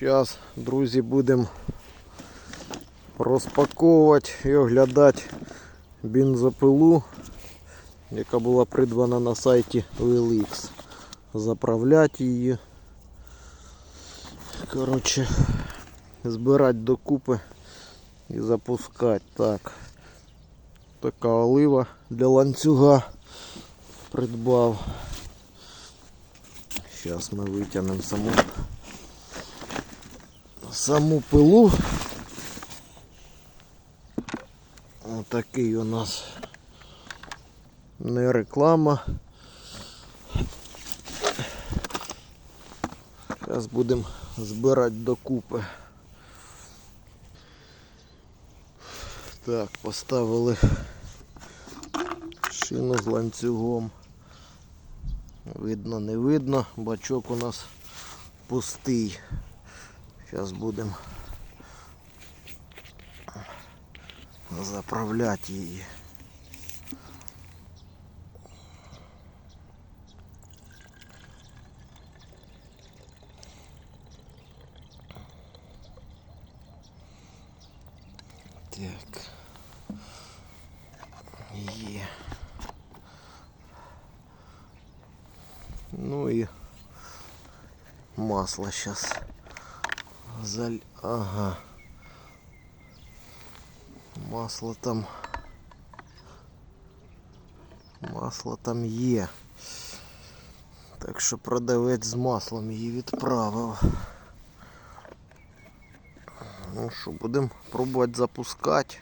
Зараз, друзі, будемо розпаковувати і оглядати бензопилу, яка була придбана на сайті OLX. Заправляти її. Коротше, збирати докупи і запускати. Так. Така олива для ланцюга придбав. Зараз ми витягнемо саму саму пилу. Отакий у нас не реклама. Зараз будемо збирати докупи. Так, поставили шину з ланцюгом. Видно, не видно, бачок у нас пустий. Зараз будемо заправляти її. Так. Є. Ну і масло сейчас Заль... Ага. Масло там. Масло там є. Так що продавець з маслом її відправив. Ну що, будемо пробувати запускати.